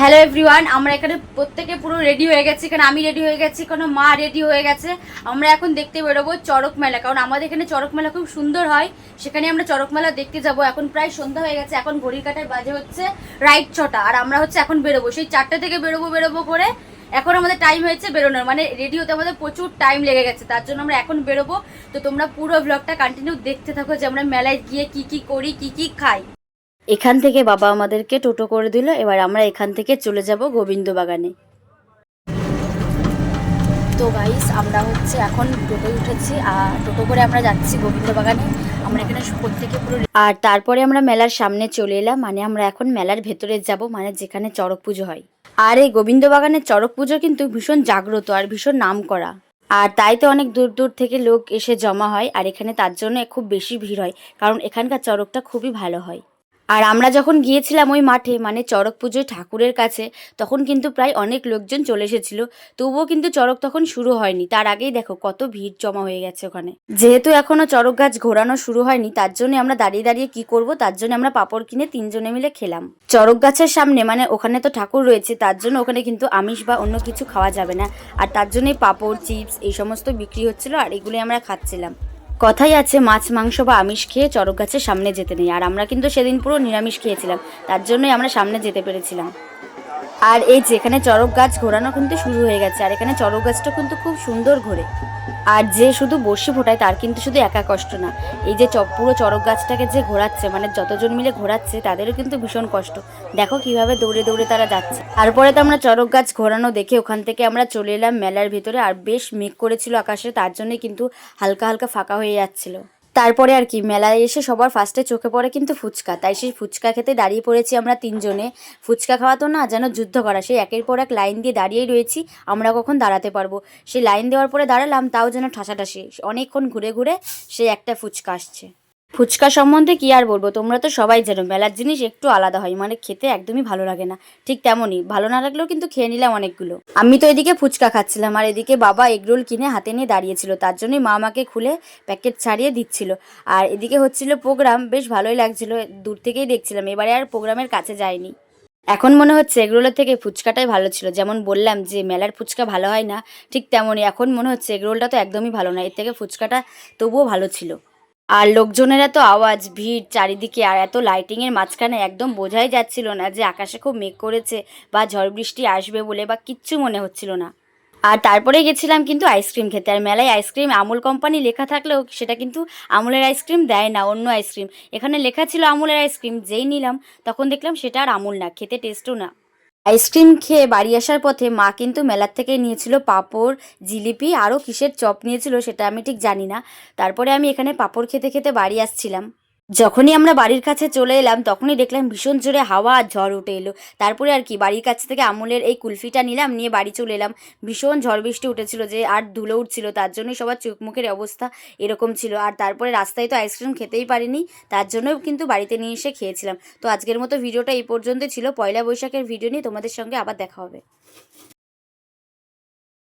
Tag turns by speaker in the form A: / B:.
A: Hello everyone আমরা এখানে প্রত্যেকে পুরো রেডি হয়ে গেছি। এখানে আমি রেডি হয়ে গেছি, এখানে মা রেডি হয়ে গেছে। আমরা এখন দেখতে বেরোবো চড়ক মেলা, কারণ আমাদের এখানে চড়ক মেলা খুব সুন্দর হয়। সেখানে আমরা চড়ক মেলা দেখতে যাব। এখন প্রায় সন্ধ্যা হয়ে গেছে, এখন ঘড়ির কাটায় বাজে হচ্ছে রাইট ছটা। আর আমরা হচ্ছে এখন বেরোবো। সেই চারটে থেকে বেরোবো বেরোবো করে এখন আমাদের টাইম হয়েছে বেরোনোর। মানে রেডি হতে আমাদের প্রচুর টাইম লেগে গেছে। তার জন্য আমরা এখন বেরোবো। তো তোমরা পুরো ব্লগটা কন্টিনিউ দেখতে থাকো যে আমরা মেলায় গিয়ে কি কি করি, কি কি খাই। এখান থেকে বাবা আমাদেরকে টোটো করে দিল, এবার আমরা এখান থেকে চলে যাব গোবিন্দ বাগানে তো গাইস আমরা হচ্ছে এখন টোটোয় উঠেছি, আর টোটো করে আমরা যাচ্ছি গোবিন্দ বাগানে আমরা এখানে প্রত্যেকে পুরো আর তারপরে আমরা মেলার সামনে চলে এলাম মানে আমরা এখন মেলার ভেতরে যাব মানে যেখানে চড়ক পুজো হয়। আর এই গোবিন্দ বাগানের চড়ক পুজো কিন্তু ভীষণ জাগ্রত আর ভীষণ নাম করা আর তাই তো অনেক দূর দূর থেকে লোক এসে জমা হয়, আর এখানে তার জন্য খুব বেশি ভিড় হয়, কারণ এখানকার চড়কটা খুবই ভালো হয়। আর আমরা যখন গিয়েছিলাম ওই মাঠে মানে চড়ক পুজোয় ঠাকুরের কাছে, তখন কিন্তু প্রায় অনেক লোকজন চলে এসেছিল। তবুও কিন্তু চড়ক তখন শুরু হয়নি। তার আগেই দেখো কত ভিড় জমা হয়ে গেছে ওখানে। যেহেতু এখনও চড়ক গাছ ঘোরানো শুরু হয়নি, তার জন্য আমরা দাঁড়িয়ে দাঁড়িয়ে কি করব, তার জন্য আমরা পাপড় কিনে তিনজনে মিলে খেলাম। চড়ক গাছের সামনে মানে ওখানে তো ঠাকুর রয়েছে, তার জন্য ওখানে কিন্তু আমিষ বা অন্য কিছু খাওয়া যাবে না। আর তার জন্যই পাপড়, চিপস, এই সমস্ত বিক্রি হচ্ছিল আর এগুলোই আমরা খাচ্ছিলাম। কথাই আছে, মাছ, মাংস বা আমিষ খেয়ে চড়ক গাছের সামনে যেতে নেই। আর আমরা কিন্তু সেদিন পুরো নিরামিষ খেয়েছিলাম। তার জন্যই আমরা সামনে যেতে পেরেছিলাম। আর এই যেখানে চড়ক গাছ ঘোরানো কিন্তু শুরু হয়ে গেছে। আর এখানে চড়ক গাছটা কিন্তু খুব সুন্দর ঘোরে। আর যে শুধু বসে ফোটায়, তার কিন্তু শুধু একা কষ্ট না। এই যে পুরো চড়ক গাছটাকে যে ঘোরাচ্ছে মানে যতজন মিলে ঘোরাচ্ছে, তাদেরও কিন্তু ভীষণ কষ্ট। দেখো কীভাবে দৌড়ে দৌড়ে তারা যাচ্ছে। তারপরে তো আমরা চড়ক গাছ ঘোরানো দেখে ওখান থেকে আমরা চলে এলাম মেলার ভিতরে, আর বেশ মেঘ করেছিল আকাশে, তার জন্যই কিন্তু হালকা হালকা ফাঁকা হয়ে যাচ্ছিল। তারপরে আর কি মেলায় এসে সবার ফার্স্টে চোখে পড়ে কিন্তু ফুচকা। তাই সেই ফুচকা খেতে দাঁড়িয়ে পড়েছি আমরা তিনজনে। ফুচকা খাওয়া তো না, যেন যুদ্ধ করা। সেই একের পর এক লাইন দিয়ে দাঁড়িয়েই রয়েছি, আমরা কখন দাঁড়াতে পারব? সেই লাইন দেওয়ার পরে দাঁড়ালাম, তাও যেন ঠাসাঠাসি। অনেকক্ষণ ঘুরে ঘুরে সেই একটা ফুচকা আসছে। ফুচকা সম্বন্ধে কি আর বলব? তোমরা তো সবাই জানো, মেলার জিনিস একটু আলাদা হয় মানে খেতে একদমই ভালো লাগে না। ঠিক তেমনই, ভালো না লাগলেও কিন্তু খেয়ে নিলাম অনেকগুলো। আমি তো এদিকে ফুচকা খাচ্ছিলাম, আর এদিকে বাবা এগরোল কিনে হাতে নিয়ে দাঁড়িয়েছিল, তার জন্যই মা আমাকে খুলে প্যাকেট ছাড়িয়ে দিচ্ছিল। আর এদিকে হচ্ছিল প্রোগ্রাম, বেশ ভালোই লাগছিল, দূর থেকেই দেখছিলাম, এবারে আর প্রোগ্রামের কাছে যায়নি এখন মনে হচ্ছে এগরোলের থেকে ফুচকাটাই ভালো ছিল, যেমন বললাম যে মেলার ফুচকা ভালো হয় না, ঠিক তেমনই এখন মনে হচ্ছে এগরোলটা তো একদমই ভালো না, এর থেকে ফুচকাটা তবুও ভালো ছিল। আর লোকজনের এত আওয়াজ, ভিড় চারিদিকে আর এত লাইটিংয়ের মাঝখানে একদম বোঝাই যাচ্ছিল না যে আকাশে খুব মেঘ করেছে বা ঝড় বৃষ্টি আসবে বলে বা কিচ্ছু মনে হচ্ছিল না। আর তারপরে গেছিলাম কিন্তু আইসক্রিম খেতে। আর মেলায় আইসক্রিম আমুল কোম্পানি লেখা থাকলেও সেটা কিন্তু আমুলের আইসক্রিম দেয় না, অন্য আইসক্রিম এখানে লেখা ছিল আমুলের আইসক্রিম যেই নিলাম, তখন দেখলাম সেটা আর আমুল না, খেতে টেস্টও না। আইসক্রিম খেয়ে বাড়ি আসার পথে মা কিন্তু মেলার থেকে নিয়েছিল পাঁপড়, জিলিপি, আরও কিসের চপ নিয়েছিল সেটা আমি ঠিক জানি না। তারপরে আমি এখানে পাঁপড় খেতে খেতে বাড়ি আসছিলাম। যখনই আমরা বাড়ির কাছে চলে এলাম, তখনই দেখলাম ভীষণ জোরে হাওয়া আর ঝড় উঠে এলো। তারপরে আর কি, বাড়ির কাছ থেকে আমুলের এই কুলফিটা নিলাম, নিয়ে বাড়ি চলে এলাম। ভীষণ ঝড় বৃষ্টি উঠেছিল যে, আর ধুলো উঠছিল, তার জন্যই সবার চোখ মুখের অবস্থা এরকম ছিল। আর তারপরে রাস্তায় তো আইসক্রিম খেতেই পারিনি, তার জন্যও কিন্তু বাড়িতে নিয়ে এসে খেয়েছিলাম। তো আজকের মতো ভিডিওটা এই পর্যন্ত ছিল। পয়লা বৈশাখের ভিডিও নিয়ে তোমাদের সঙ্গে আবার দেখা হবে।